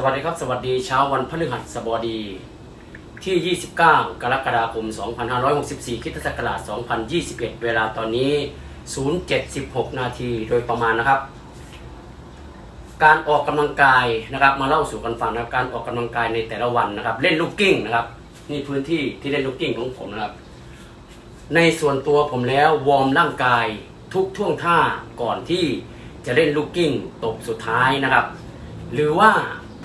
สวัสดีครับ สวัสดีเช้าวันพฤหัสบดีที่ 29 กรกฎาคม 2564คริสตศักราช2021 เวลาตอนนี้ 076 นาทีโดยประมาณนะครับ การออกกำลังกายนะครับ มาเล่าสู่กันฟังนะครับการออกกำลังกายในแต่ละวันนะครับ เล่นลูกกิ้งนะครับ นี่พื้นที่ที่เล่นลูกกิ้งของผมนะครับ ในส่วนตัวผมแล้ววอร์มร่างกายทุกท่วงท่าก่อนที่จะเล่นลูกกิ้งตบสุดท้ายนะครับ หรือว่า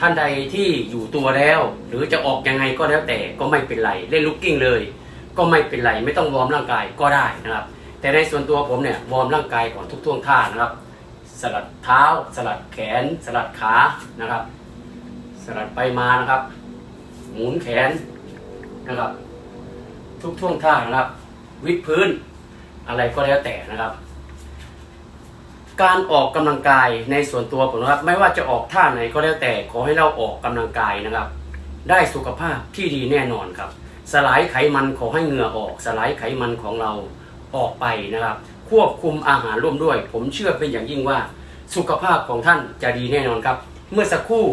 ท่านใดที่อยู่ตัวแล้ว หรือจะออกยังไงก็แล้วแต่ก็ไม่เป็นไรเล่นลูกกิ้งเลย ก็ไม่เป็นไรไม่ต้องวอร์มร่างกายก็ได้นะครับ แต่ในส่วนตัวผมเนี่ยวอร์มร่างกายก่อนทุกท่วงท่านะครับ สลัดเท้า สลัดแขน สลัดขานะครับ สลัดไปมานะครับ หมุนแขนนะครับ ทุกท่วงท่านะครับ วิดพื้นอะไรก็แล้วแต่นะครับ การออกกำลังกายในส่วนตัวผมนะครับ ไม่ว่าจะออกท่าไหนก็แล้วแต่ขอให้เราออกกำลังกายนะครับ ได้สุขภาพที่ดีแน่นอนครับ สลายไขมันขอให้เหงื่อออก สลายไขมันของเราออกไปนะครับ ควบคุมอาหารร่วมด้วย ผมเชื่อเป็นอย่างยิ่งว่า สุขภาพของท่านจะดีแน่นอนครับ เมื่อสักครู่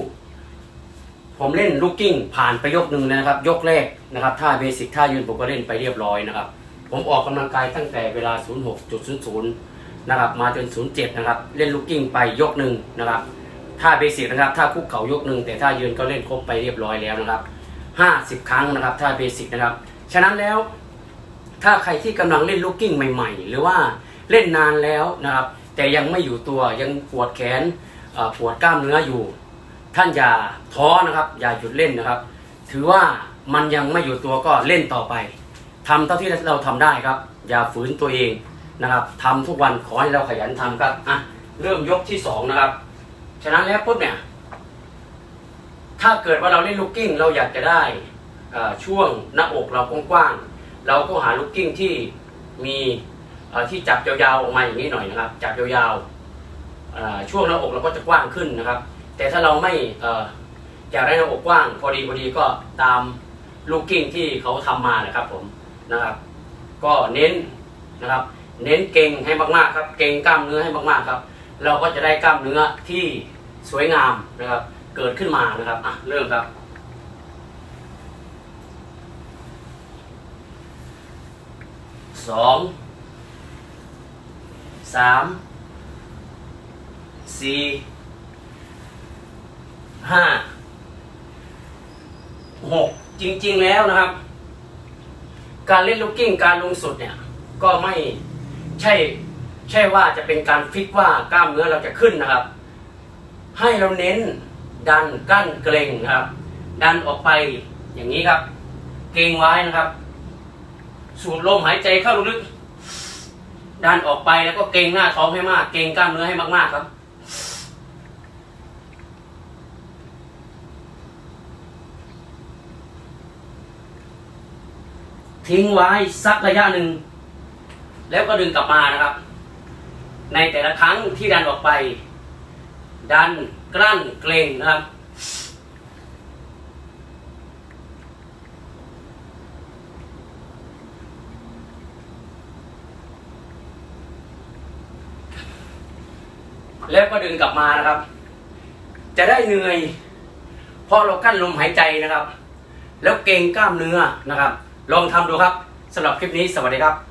ผมเล่นลูกกิ้งผ่านไปยกหนึ่งนะครับ ยกแรกนะครับท่าเบสิกท่ายืนผมก็เล่นไปเรียบร้อยนะครับ ผมออกกำลังกายตั้งแต่เวลา 06.00 นะครับมาจน 07 นะครับ เล่นลูกกิ้งไปยกหนึ่งนะครับท่าเบสิกนะครับท่าคุกเข่ายกหนึ่งแต่ท่ายืนก็เล่นครบไปเรียบร้อยแล้วนะครับ50 ครั้งนะครับท่าเบสิกนะครับฉะนั้นแล้ว ถ้าใครที่กำลังเล่นลูกกิ้งใหม่ ๆ หรือว่าเล่นนานแล้วนะครับ แต่ยังไม่อยู่ตัวยังปวดแขนปวดกล้ามเนื้ออยู่ ท่านอย่าท้อนะครับ อย่าหยุดเล่นนะครับ ถือว่ามันยังไม่อยู่ตัวก็เล่นต่อไปทำเท่าที่เราทำได้ครับ อย่าฝืนตัวเอง นะครับทำทุกวันขอให้เราขยันทำครับอะเริ่มยกที่สองนะครับ ฉะนั้นแล้วปุ๊บเนี่ย ถ้าเกิดว่าเราเล่นลูกกิ้งเราอยากจะได้ช่วงหน้าอกเรากว้างๆเราก็หาลูกกิ้งที่มีที่จับยาวๆออกมาอย่างนี้หน่อยนะครับ จับยาวๆช่วงหน้าอกเราก็จะกว้างขึ้นนะครับ แต่ถ้าเราไม่อยากได้หน้าอกกว้าง พอดีพอดีก็ตามลูกกิ้งที่เขาทำมานะครับผมนะครับ ก็เน้นนะครับ เน้นเก่งให้มากๆครับ เก่งกล้ามเนื้อให้มากๆครับ เราก็จะได้กล้ามเนื้อที่สวยงามนะครับ เกิดขึ้นมานะครับอะเริ่มครับสองสามสี่ห้าหกจริงๆแล้วนะครับ การเล่นลูกกิ้งการลงสุดเนี่ย ก็ไม่ ใช่ใช่ว่าจะเป็นการฟิกว่ากล้ามเนื้อเราจะขึ้นนะครับ ให้เราเน้นดันกั้นเกรงนะครับ ดันออกไปอย่างนี้ครับ เกรงไว้นะครับ สูดลมหายใจเข้าลึกๆดันออกไปแล้วก็เกรงหน้าท้องให้มาก เกรงกล้ามเนื้อให้มากๆครับ ทิ้งไว้สักระยะหนึ่ง แล้วก็ดึงกลับมานะครับ ในแต่ละครั้งที่ดันออกไป ดันกลั้นเกรงนะครับแล้วก็ดึงกลับมานะครับ จะได้เหนื่อย เพราะเรากั้นลมหายใจนะครับ แล้วเกรงกล้ามเนื้อนะครับ ลองทำดูครับสำหรับคลิปนี้สวัสดีครับ